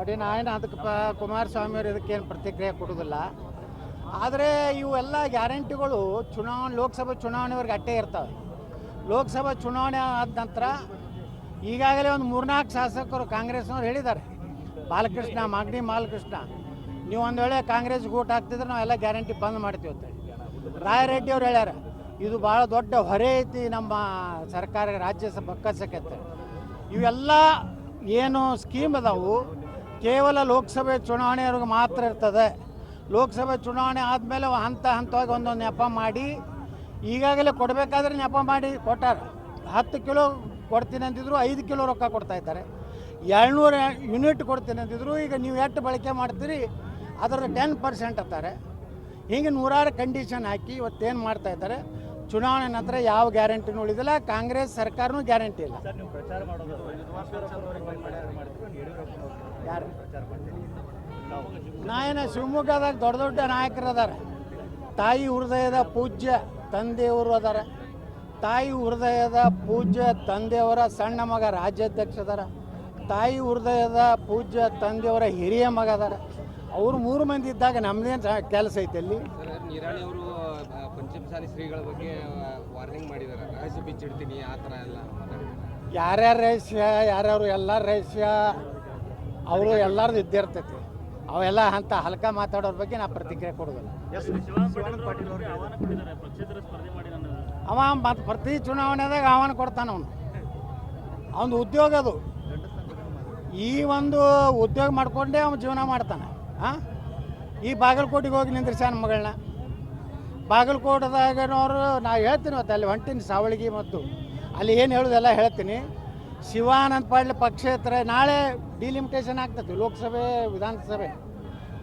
ನೋಡಿ ನಾನು ಅದಕ್ಕೆ ಪ ಕುಮಾರಸ್ವಾಮಿ ಅವರು ಇದಕ್ಕೇನು ಪ್ರತಿಕ್ರಿಯೆ ಕೊಡೋದಿಲ್ಲ ಆದರೆ ಇವೆಲ್ಲ ಗ್ಯಾರಂಟಿಗಳು ಚುನಾವಣೆ, ಲೋಕಸಭೆ ಚುನಾವಣೆವರೆಗೆ ಅಟ್ಟೆ ಇರ್ತವೆ. ಲೋಕಸಭಾ ಚುನಾವಣೆ ಆದ ನಂತರ ಈಗಾಗಲೇ ಒಂದು ಮೂರ್ನಾಲ್ಕು ಶಾಸಕರು ಕಾಂಗ್ರೆಸ್ನವ್ರು ಹೇಳಿದ್ದಾರೆ. ಬಾಲಕೃಷ್ಣ, ಮಾಗಡಿ ಬಾಲಕೃಷ್ಣ, ನೀವು ಒಂದು ವೇಳೆ ಕಾಂಗ್ರೆಸ್ಗೆ ಓಟ್ ಹಾಕ್ತಿದ್ರೆ ನಾವೆಲ್ಲ ಗ್ಯಾರಂಟಿ ಬಂದ್ ಮಾಡ್ತೀವಿ ಅಂತ ರಾಯರೆಡ್ಡಿ ಅವ್ರು ಹೇಳ್ಯಾರ, ಇದು ಭಾಳ ದೊಡ್ಡ ಹೊರೆ ಐತಿ ನಮ್ಮ ಸರ್ಕಾರ ರಾಜ್ಯ ಬಕ್ಕಸಕ್ಕೆ ಇವೆಲ್ಲ ಏನು ಸ್ಕೀಮ್ ಅದಾವು ಕೇವಲ ಲೋಕಸಭೆ ಚುನಾವಣೆಯವ್ರಿಗೆ ಮಾತ್ರ ಇರ್ತದೆ. ಲೋಕಸಭೆ ಚುನಾವಣೆ ಆದಮೇಲೆ ಹಂತ ಹಂತವಾಗಿ ಒಂದೊಂದು ನೆಪ ಮಾಡಿ, ಈಗಾಗಲೇ ಕೊಡಬೇಕಾದ್ರೆ ನೆಪ ಮಾಡಿ ಕೊಟ್ಟಾರೆ. ಹತ್ತು ಕಿಲೋ ಕೊಡ್ತೀನಿ ಅಂತಿದ್ರು ಐದು ಕಿಲೋ ರೊಕ್ಕ ಕೊಡ್ತಾ ಇದ್ದಾರೆ. ಏಳ್ನೂರು ಯೂನಿಟ್ ಕೊಡ್ತೀನಿ ಅಂತಿದ್ರು ಈಗ ನೀವು ಎಷ್ಟು ಬಳಕೆ ಮಾಡ್ತೀರಿ, ಅದರ ಟೆನ್ ಪರ್ಸೆಂಟ್ ಅಂತಾರೆ. ಹೀಗೆ ನೂರಾರು ಕಂಡೀಷನ್ ಹಾಕಿ ಇವತ್ತೇನು ಮಾಡ್ತಾ ಇದ್ದಾರೆ ಚುನಾವಣೆ ನಂತರ ಯಾವ ಗ್ಯಾರಂಟಿನೂ ಉಳಿದಿಲ್ಲ ಕಾಂಗ್ರೆಸ್ ಸರ್ಕಾರನೂ ಗ್ಯಾರಂಟಿ ಇಲ್ಲ. ಯಾರು? ಶಿವಮೊಗ್ಗದಾಗ ದೊಡ್ಡ ದೊಡ್ಡ ನಾಯಕರು ಅದಾರ. ತಾಯಿ ಹೃದಯದ ಪೂಜ್ಯ ತಂದೆಯವರು ಅದಾರ. ತಾಯಿ ಹೃದಯದ ಪೂಜ್ಯ ತಂದೆಯವರ ಸಣ್ಣ ಮಗ ರಾಜ್ಯಾಧ್ಯಕ್ಷ ಅದಾರ. ತಾಯಿ ಹೃದಯದ ಪೂಜ್ಯ ತಂದೆಯವರ ಹಿರಿಯ ಮಗ ಅದಾರ. ಅವ್ರು ಮೂರು ಮಂದಿ ಇದ್ದಾಗ ನಮ್ದೇ ಕೆಲಸ ಐತೆ ಅಲ್ಲಿ? ನಿರಾಣಿ ಅವರು ಪಂಚಮಸಾಲಿ ಶ್ರೀಗಳ ಬಗ್ಗೆ ವಾರ್ನಿಂಗ್ ಮಾಡಿದ್ದಾರೆ ರಹಸ್ಯ ಬಿಚ್ಚಿಡ್ತೀನಿ ಆ ಥರ ಎಲ್ಲ ಯಾರ್ಯಾರ ರಹಸ್ಯ ಯಾರ್ಯಾರು ಎಲ್ಲ ರಹಸ್ಯ ಅವರು ಎಲ್ಲರದು ಇದ್ದಿರ್ತೈತಿ ಅವೆಲ್ಲ ಅಂತ ಹಲ್ಕ ಮಾತಾಡೋರ ಬಗ್ಗೆ ನಾ ಪ್ರತಿಕ್ರಿಯೆ ಕೊಡೋದಿಲ್ಲ. ಎಸ್ ಶಿವಾನಂದ ಪಾಟೀಲ್ ಅವರಿಗೆ ಆಹ್ವಾನ ಕೊಟ್ಟಿದ್ದಾರೆ. ಪಕ್ಷೇತರ ಸ್ಪರ್ಧೆ ಮಾಡಿ ನನ್ನ ಅವ ಮತ್ತು ಪ್ರತಿ ಚುನಾವಣೆದಾಗ ಆಹ್ವಾನ ಕೊಡ್ತಾನೆ ಅವನು. ಅವನು ಉದ್ಯೋಗ ಅದು. ಈ ಒಂದು ಉದ್ಯೋಗ ಮಾಡ್ಕೊಂಡೇ ಅವನು ಜೀವನ ಮಾಡ್ತಾನೆ. ಹಾಂ ಈ ಬಾಗಲಕೋಟೆಗೆ ಹೋಗಿ ನಿಂದ್ರಿಸ್ಯಾನ ಮಗಳನ್ನ? ಬಾಗಲಕೋಟದಾಗನವರು ನಾ ಹೇಳ್ತೀನಿ ಮತ್ತೆ ಅಲ್ಲಿ ಹೊಂಟೀನಿ ಸಾವಳಿಗೆ ಮತ್ತು. ಅಲ್ಲಿ ಏನು ಹೇಳೋದೆಲ್ಲ ಹೇಳ್ತೀನಿ. ಶಿವಾನಂದ ಪಾಟೀಲ್ ಪಕ್ಷೇತರ ನಾಳೆ ಡಿಲಿಮಿಟೇಷನ್ ಆಗ್ತದೆ, ಲೋಕಸಭೆ, ವಿಧಾನಸಭೆ.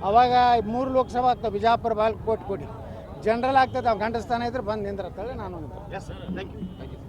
ಅವಾಗ ಮೂರು ಲೋಕಸಭೆ ಆಗ್ತವೆ ಬಿಜಾಪುರ, ಬಾಗಲಕೋಟೆ ಕೋಟಿ ಜನರಲ್ ಆಗ್ತದೆ, ಅವ್ನು ಗಂಡಸ್ಥಾನ ಇದ್ರೆ ಬಂದು ನಿಂದ್ರತ್ತೇಳಿ ನಾನು ಯು ಥ್ಯಾಂಕ್ ಯು